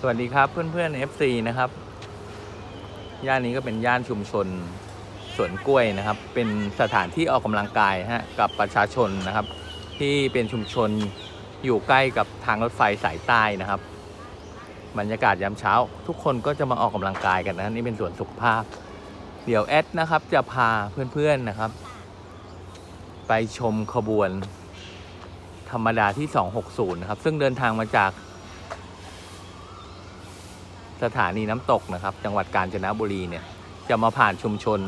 สวัสดีครับเพื่อนๆ FC นะครับ ย่านนี้ก็เป็นย่านชุมชนสวนกล้วยนะครับ เป็นสถานที่ออกกำลังกายฮะกับประชาชนนะครับ ที่เป็นชุมชนอยู่ใกล้กับทางรถไฟสายใต้นะครับบรรยากาศยามเช้า ทุกคนก็จะมาออกกำลังกายกันนะนี่เป็นสวนสุขภาพ เดี๋ยวแอดนะครับจะพาเพื่อนๆนะครับ ไปชมขบวนธรรมดาที่ 260 นะครับ ซึ่งเดินทางมาจาก สถานีน้ำตกนะครับ จังหวัดกาญจนบุรีเนี่ย จะมาผ่านชุมชน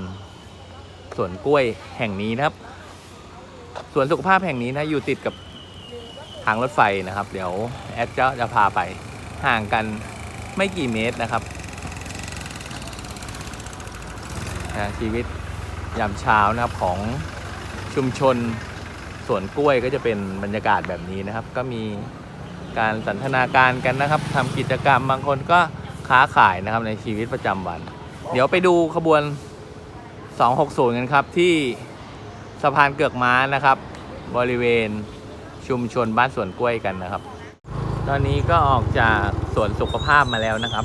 สวนกล้วยแห่งนี้นะครับสวนสุขภาพแห่งนี้นะอยู่ติดกับทางรถไฟนะครับ เดี๋ยวแอดจะจะพาไปห่างกันไม่กี่เมตรนะครับนะชีวิตยามเช้านะครับของชุมชนสวนกล้วยก็จะเป็นบรรยากาศแบบนี้นะครับ ก็มีการสันทนาการกันนะครับทำกิจกรรมบางคนก็ ค้าขายนะครับในชีวิตประจำวัน เดี๋ยวไปดูขบวน 260 กันครับ ที่สะพานเกือกม้านะครับ บริเวณชุมชนบ้านสวนกล้วยกันนะครับ ตอนนี้ก็ออกจากสวนสุขภาพมาแล้วนะครับ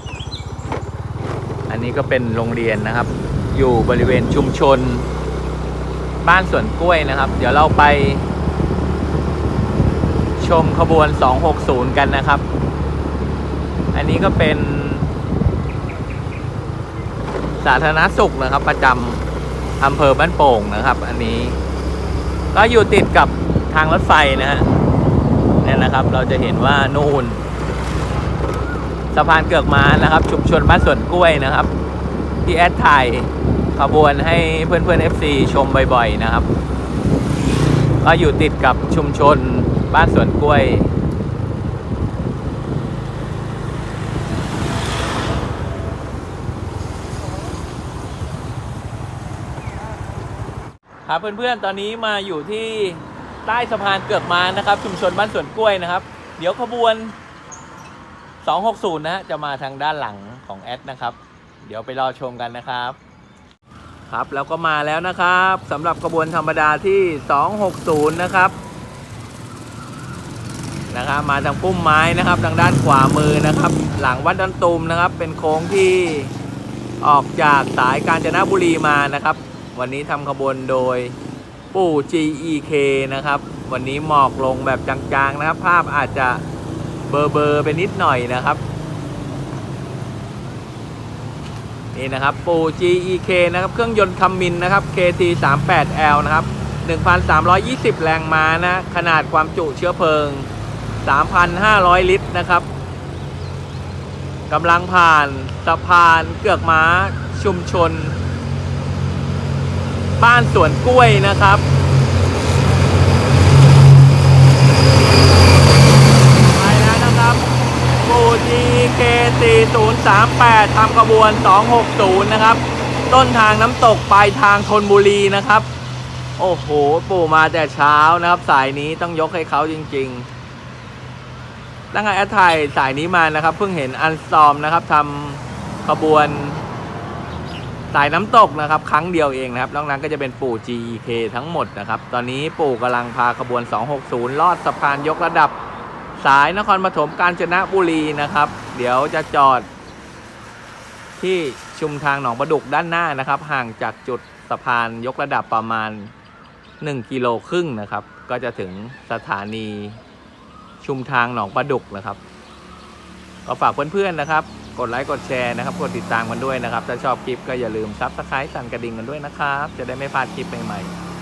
อันนี้ก็เป็นโรงเรียนนะครับ อยู่บริเวณชุมชนบ้านสวนกล้วยนะครับ เดี๋ยวเราไป ชมขบวน 260 กันนะครับ อันนี้ก็เป็น สาธารณสุขนะครับ ประจำอำเภอบ้านโป่งนะครับ อันนี้ ก็อยู่ติดกับทางรถไฟนะฮะเนี่ยนะครับเราจะเห็นว่านู่นสะพานเกือกม้านะครับ ชุมชนบ้านสวนกล้วยนะครับ ที่แอดถ่ายขบวนให้เพื่อนเพื่อน FC ชมบ่อยๆนะครับ ก็อยู่ติดกับชุมชนบ้านสวนกล้วย ครับเพื่อนๆ ตอนนี้มาอยู่ที่ใต้สะพานเกือกม้านะครับ ชุมชนบ้านสวนกล้วยนะครับ เดี๋ยวขบวน 260นะฮะจะมาทางด้านหลังของแอดนะครับ เดี๋ยวไปรอชมกันนะครับ ครับแล้วก็มาแล้วนะครับสำหรับขบวนธรรมดาที่ 260 นะครับนะครับมาทางพุ่มไม้นะครับ ทางด้านขวามือนะครับ หลังวัดดอนตุมนะครับ เป็นโค้งที่ออกจากสายกาญจนบุรีมานะครับ วันนี้ทำขบวนโดยปู่ GEK นะครับ วันนี้หมอกลงแบบจางๆนะครับ ภาพอาจจะเบอร์เบอร์ไปนิดหน่อยนะครับ นี่นะครับปู GEK นะครับ เครื่องยนต์คัมมินนะครับ KT 3 8 L นะครับ 1,320 แรงม้านะ ขนาดความจุเชื้อเพลิง 3,500 ลิตรนะครับกำลังผ่านสะพานเกือกม้าชุมชน บ้านสวนกล้วยนะครับ ไปแล้วนะครับปู GK 4038ทำกระบวน260นะครับ ต้นทางน้ำตกปลายทางธนบุรีนะครับ โอ้โห ปู่มาแต่เช้านะครับ สายนี้ต้องยกให้เขาจริง ๆ ตั้งแต่แอดไทยสายนี้มานะครับ เพิ่งเห็นอันซอมนะครับทำขบวน สายน้ำตกนะครับครั้งเดียวเองนะครับนอกนั้นก็จะเป็นปู่ GEK ทั้งหมดนะครับ ตอนนี้ปู่กำลังพาขบวน 260 ลอดสะพานยกระดับ สายนครปฐมกาญจนบุรีนะครับ เดี๋ยวจะจอด ที่ชุมทางหนองประดุกด้านหน้านะครับ ห่างจากจุดสะพานยกระดับประมาณ 1 กิโลครึ่งนะครับ ก็จะถึงสถานีชุมทางหนองประดุกนะครับ ก็ฝากเพื่อนๆนะครับ กดไลค์กดแชร์นะครับ กดติดตามกันด้วยนะครับ ถ้าชอบคลิปก็อย่าลืมซับสไครต์สั่นกระดิ่งกันด้วยนะครับ จะได้ไม่พลาดคลิปใหม่ๆ